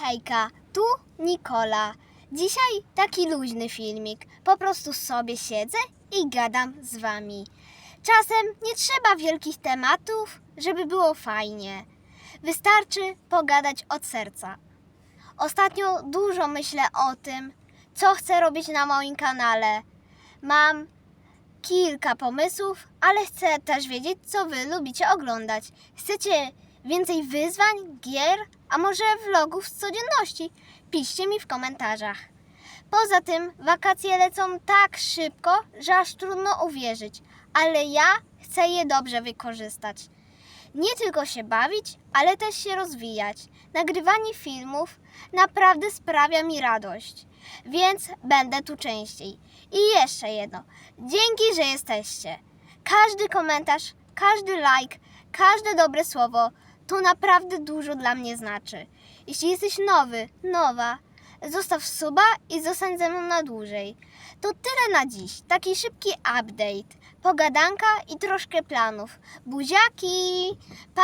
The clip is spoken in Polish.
Hejka, tu Nikola. Dzisiaj taki luźny filmik. Po prostu sobie siedzę i gadam z wami. Czasem nie trzeba wielkich tematów, żeby było fajnie. Wystarczy pogadać od serca. Ostatnio dużo myślę o tym, co chcę robić na moim kanale. Mam kilka pomysłów, ale chcę też wiedzieć, co wy lubicie oglądać. Chcecie więcej wyzwań, gier, a może vlogów z codzienności? Piszcie mi w komentarzach. Poza tym wakacje lecą tak szybko, że aż trudno uwierzyć, ale ja chcę je dobrze wykorzystać. Nie tylko się bawić, ale też się rozwijać. Nagrywanie filmów naprawdę sprawia mi radość, więc będę tu częściej. I jeszcze jedno. Dzięki, że jesteście. Każdy komentarz, każdy like, każde dobre słowo to naprawdę dużo dla mnie znaczy. Jeśli jesteś nowy, nowa, zostaw suba i zostań ze mną na dłużej. To tyle na dziś. Taki szybki update. Pogadanka i troszkę planów. Buziaki! Pa!